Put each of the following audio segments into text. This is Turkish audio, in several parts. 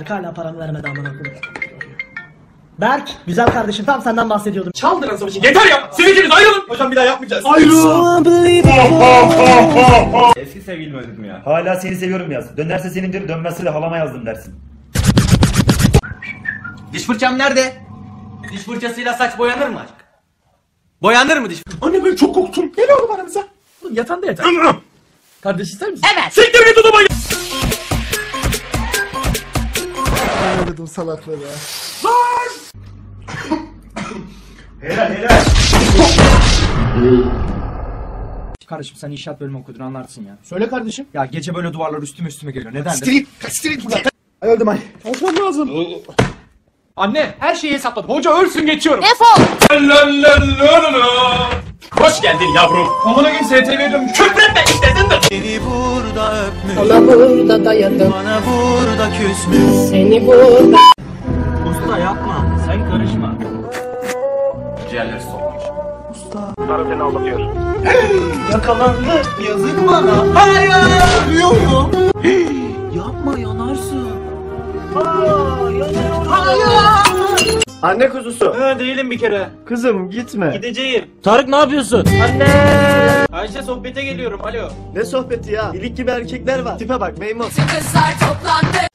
Berk hala paramı vermedi amına koyayım. Berk, güzel kardeşim tam senden bahsediyordum. Çaldıran savaşı. Yeter ya. Siz ikiniz ayrılın. Hocam bir daha yapmayacağız. Eski sevgilim özledim ya. Hala seni seviyorum yaz. Dönerse senindir, dönmezse de halama yazdım dersin. Diş fırçam nerede? Diş fırçasıyla saç boyanır mı aşk? Boyanır mı diş Anne ben çok korktum. Gel oğlum aramıza. Oğlum yatağında yatar. Kardeş ister misin? Evet. Siktir git odama. Anladım salakları. Helal helal. Kardeşim sen inşaat bölümü okudun anlarsın ya. Söyle kardeşim. Ya gece böyle duvarlar üstüme üstüme geliyor. Nedendir? Street, street buradan. Ay öldüm ay. Çalışmam lazım. Anne her şeyi hesapladım. Hoca ölsün geçiyorum. Defol. Hoş geldin yavrum. Amına gün STV'ye dönmüş. Küfretme istedin de. Ona burada dayadım. Bana burada küsmüş. Seni burada. Usta yapma. Sen karışma. Ciğerleri sokmuş. Yakalandı. Yazık bana. Hayır. Anne kuzusu. Ha, değilim bir kere. Kızım gitme. Gideceğim. Tarık ne yapıyorsun? Anne. Ayşe sohbete geliyorum. Alo. Ne sohbeti ya? İlik gibi erkekler var. Tipe bak meymun.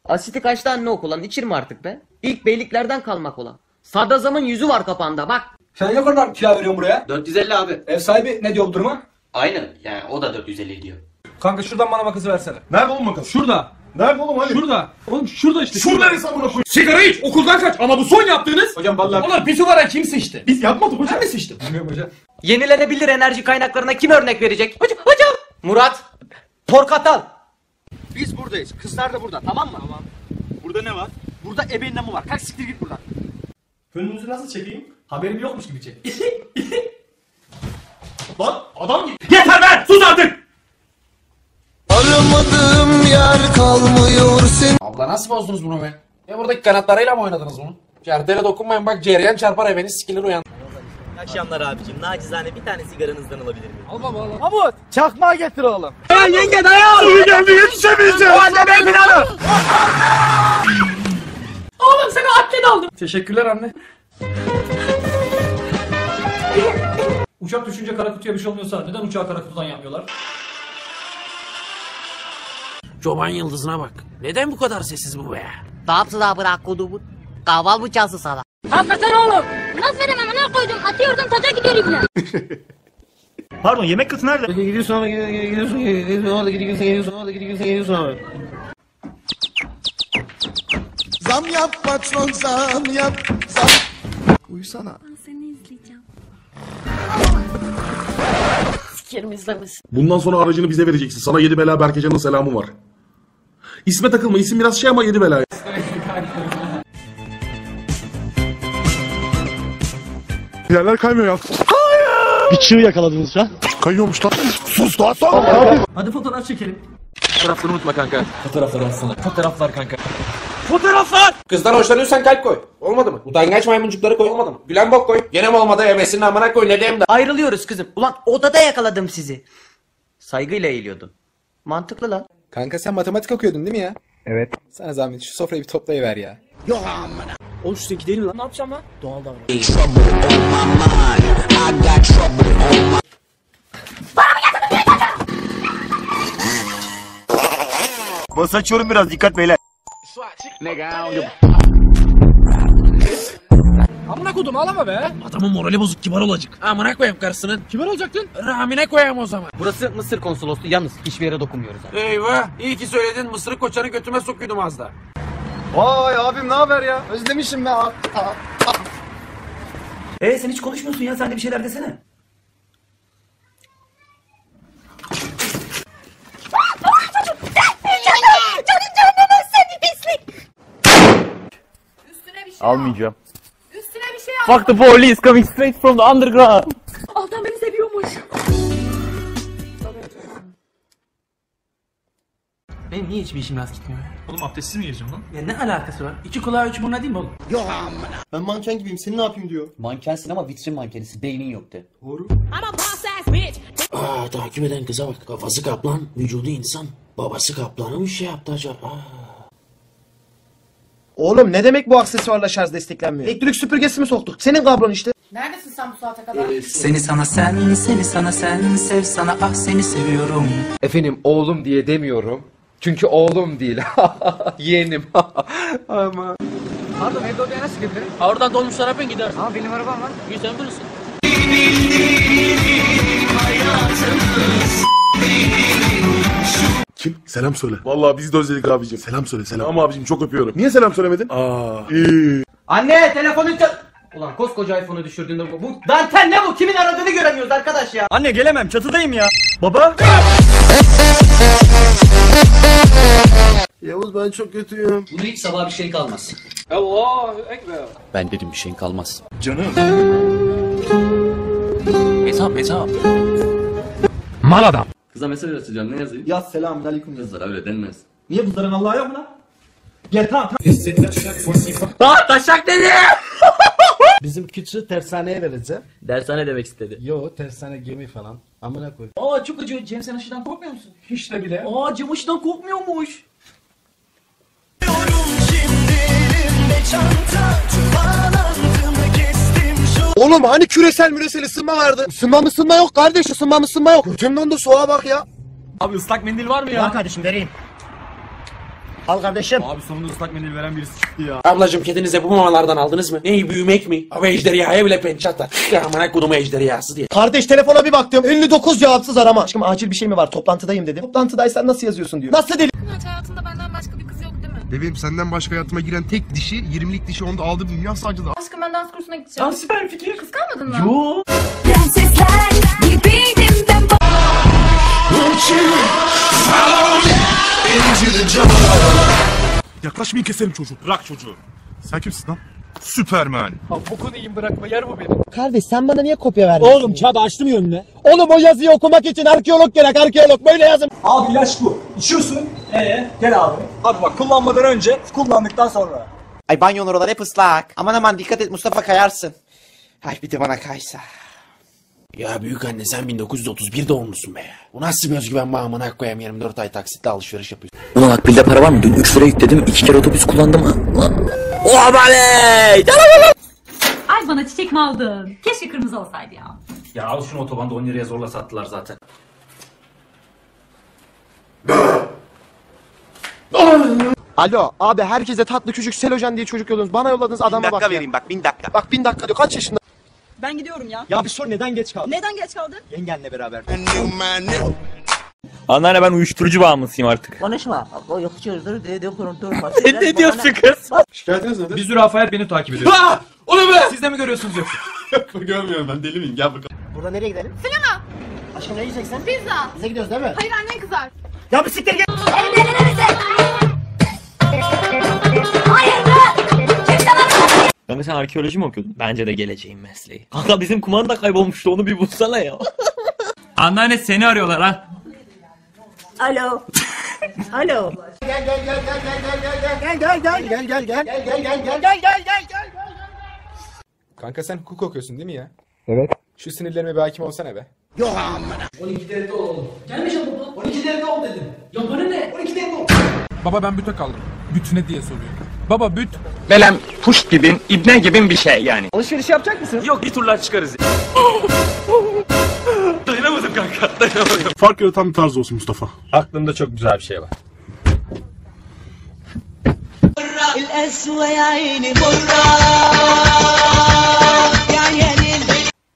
Asiti kaç tane ok olan içirme artık be. İlk beyliklerden kalmak olan. Sadrazamın yüzü var kapağında bak. Sen ne kadar kira veriyorsun buraya? 450 abi. Ev sahibi ne diyor bu duruma? Aynen yani o da 450 diyor. Kanka şuradan bana makası versene. Nerede oğlum makas? Şurada. Nerede oğlum hadi? Şurada. Oğlum şurada işte. Şurada neresi amına koy? Sigara iç, okuldan kaç. Ama bu son yaptığınız. Hocam vallahi. Ulan pisuvara kim sıçtı? Biz yapmadık hocam. Ben mi sıçtım? Bilmiyorum hocam. Yenilenebilir enerji kaynaklarına kim örnek verecek? Hocam, hocam. Murat. Porkatal. Biz buradayız. Kızlar da burada. Tamam mı? Tamam. Burada ne var? Burada ebeğinden mi var? Kalk siktir git buradan. Önünüzü nasıl çekeyim? Haberim yokmuş gibi çek. Lan adam. Yeter be! Sus artık! Yer kalmıyor senin. Abla nasıl bozdunuz bunu be? Ya buradaki kanatlarıyla mı oynadınız bunu? Certere dokunmayın bak cereyan çarpar eveniz sikilir uyan. İyi akşamlar abicim. Nacizane bir tane sigaranızdan alabilir miyim? Al baba al. Çakmağı getir oğlum. Suyu geldi yetişemeyeceğim. O anne ben planı. Oğlum sana atlet aldım. Teşekkürler anne. Uçak düşünce kara kutuya bir şey olmuyorsa neden uçağı kara kutudan yapmıyorlar? Çoban yıldızına bak. Neden bu kadar sessiz bu be? Tapsı da bırak kodumu. Kaval bıçası sana. Hakikaten oğlum. Nasıl veremem amına koydum. Atıyordum taca gidiyor ibne. Pardon yemek kıtı nerede? Gidiyorsun ama gidiyorsun gidiyorsun gidiyorsun gidiyorsun orada gidiyorsun gidiyorsun orada. Zam yap patron zam yap. Zam. Uyusana. Seni izleyeceğim. Bundan sonra aracını bize vereceksin. Sana yedi bela Berkecan'ın selamı var. İsme takılma. İsim biraz şey ama yedi bela. Yerler kaymıyor ya. Bir çığ yakaladınız ya. Kayıyormuş lan. Sus lan. Hadi fotoğraf çekelim. Fotoğrafları unutma kanka. Fotoğrafları atsana. Fotoğraflar kanka. Fotoğraflar! Kızdan hoşlanıyorsan kalp koy. Olmadı mı? Utangaç maymuncukları koy. Olmadı mı? Gülen bok koy. Gene mi olmadı? Ebesinin amına koy. Ne diyeyim de. Ayrılıyoruz kızım. Ulan odada yakaladım sizi. Saygıyla eğiliyordun. Mantıklı lan. Kanka sen matematik okuyordun değil mi ya? Evet. Sana zahmet şu sofrayı bir toplayıver ya. Oğlum şu gidelim lan. Ne yapacağım lan? Doğal davran. Bas açıyorum biraz dikkat beyler. Amına kodum ağlama be. Adamın morali bozuk kibar olacak. Amına koyayım karısının. Kibar olacaktın. Rahmine koyayım o zaman. Burası Mısır konsolosluğu. Yalnız hiçbir yere dokunmuyoruz. abi. Eyvah. İyi ki söyledin. Mısırı koçanı götüme sokuyordum az da. Vay abim ne haber ya? Özlemişim be. Aa. Ee sen hiç konuşmuyorsun ya. Sen de bir şeyler desene. Şey Almayacağım. al. Üstüne bir şey al. Fuck the police coming straight from the underground. Adam beni seviyormuş. Benim niye hiçbir işim rast gitmiyor? Oğlum abdestsiz mi gireceğim lan? Ya ne alakası var? İki kulağı üç buruna değil mi oğlum? Ben manken gibiyim. Seni ne yapayım diyor. Mankensin ama vitrin mankenisi. Beynin yok de. I'm a boss ass bitch. Aa takip eden kıza bak. Kafası kaplan, vücudu insan. Babası kaplanı mı şey yaptı acaba? Aa. Oğlum ne demek bu aksesuarla şarj desteklenmiyor? Elektrik süpürgesi mi soktuk? Senin kablon işte. Neredesin sen bu saate kadar? Seni sana sen, seni sana sen, sev sana ah seni seviyorum. Efendim oğlum diye demiyorum. Çünkü oğlum değil. Yeğenim. Ama. Pardon evde odaya nasıl gidebilirim? Oradan dolmuşlara ben gider. Aa benim arabam var. İyi sen bilirsin. Kim? Selam söyle. Vallahi biz de özledik abicim. Selam söyle selam. Ama abicim çok öpüyorum. Niye selam söylemedin? Aa. iyi. Anne telefonun çal... Ulan koskoca iPhone'u düşürdüğünde bu... Bu dantel ne bu? Kimin aradığını göremiyoruz arkadaş ya. Anne gelemem çatıdayım ya. Baba. Yavuz ben çok kötüyüm. Bunu hiç sabah bir şey kalmaz. Ben dedim bir şeyin kalmaz. Canım. Hesap hesap. Mal adam. Kıza mesaj atacağım ne yazayım? Ya selamun aleyküm. Kızlara öyle denmez. Niye bunların Allah'a yok mu lan? Gel tamam tamam. Aa taşak dedi. Bizim küçüğü tersaneye vereceğim. Dershane demek istedi. Yo tersane gemi falan. Amına koy. Aa çok acıyor. Cem sen aşıdan korkmuyor musun? Hiç de bile. Aa Cem aşıdan korkmuyormuş. Oğlum hani küresel müresel ısınma vardı? Isınma mı ısınma yok kardeş ısınma mı ısınma yok. Götüm dondu soğuğa bak ya. Abi ıslak mendil var mı ya? kardeşim vereyim. Al kardeşim. Abi sonunda ıslak mendil veren birisi çıktı ya. Ablacım kedinize bu mamalardan aldınız mı? Neyi büyümek mi? Abi ejderhaya bile pençe atar. Amına kodumu ejderhası diye. Kardeş telefona bir baktım. 59 cevapsız arama. Aşkım acil bir şey mi var? Toplantıdayım dedim. Toplantıdaysan nasıl yazıyorsun diyor. Nasıl deli? Hayatında benden başka Bebeğim senden başka hayatıma giren tek dişi 20'lik dişi onda aldı dünya sancıda. Aşkım ben dans kursuna gideceğim. Aa süper fikir. Kıskanmadın mı? Yo. Prensesler gibiydim ben. Yaklaşmayın keserim çocuğu. Bırak çocuğu. Sen kimsin lan? Süpermen. Bokunu yiyeyim bırakma yer bu benim. Kardeş sen bana niye kopya verdin? Oğlum kağıdı açtım ya önüne. Oğlum o yazıyı okumak için arkeolog gerek arkeolog. Böyle yazın. Abi ilaç bu. İçiyorsun. Ee, gel abi. Abi bak kullanmadan önce, kullandıktan sonra. Ay banyonun oralar hep ıslak. Aman aman dikkat et Mustafa kayarsın. Ay bir de bana kaysa. Ya büyük anne sen 1931 doğumlusun be. Bu nasıl bir özgüven bağ amına koyayım 24 ay taksitle alışveriş yapıyorsun. Ulan akbilde para var mı? Dün 3 lira yükledim. 2 kere otobüs kullandım. Oha be! Ay bana çiçek mi aldın? Keşke kırmızı olsaydı ya. Ya al şunu otobanda 10 liraya zorla sattılar zaten. Alo abi herkese tatlı küçük Selojan diye çocuk yolladınız. Bana yolladınız adama bak ya. vereyim bak bin dakika. Bak bin dakika diyor. Kaç yaşında? Ben gidiyorum ya. Ya bir sor neden geç kaldın? Neden geç kaldın? Yengenle beraber. Anneanne ben uyuşturucu bağımlısıyım artık. Konuşma. O yok çözdür dedi durma. ne diyorsun kız? Şikayetiniz nedir? Bir zürafayet beni takip ediyor. Ha! O ne be? Siz de mi görüyorsunuz yoksa? Görmüyorum ben deli miyim? Gel bakalım. Burada nereye gidelim? Sinema. Aşkım ne yiyeceksin? Pizza. Bize gidiyoruz değil mi? Hayır annen kızar. Ya bir siktir git. bana Kanka sen arkeoloji mi okuyordun? Bence de geleceğin mesleği. Kanka bizim kumanda kaybolmuştu onu bir bulsana ya. Anneanne seni arıyorlar ha. Alo. Alo. Gel gel gel gel gel gel gel gel gel gel gel gel gel gel gel gel gel gel gel gel Kanka sen hukuk okuyorsun değil mi ya? Evet. Şu sinirlerime bir hakim olsana be. Baba ben büte kaldım. Büt ne diye soruyor. Baba büt. Belem puş gibi, ibne gibi bir şey yani. Alışveriş yapacak mısın? Yok bir turlar çıkarız. Dayanamadım kanka dayanamadım. Fark yaratan bir tarz olsun Mustafa. Aklımda çok güzel bir şey var.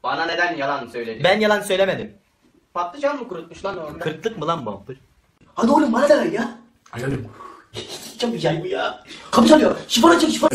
Bana neden yalan söyledin? Ben yalan söylemedim. Patlıcan mı kurutmuş lan orada? Kırklık mı lan bu? Hadi oğlum bana da ver ya. 좀 이야이구야. 검찰이요. 시원한 척 시원.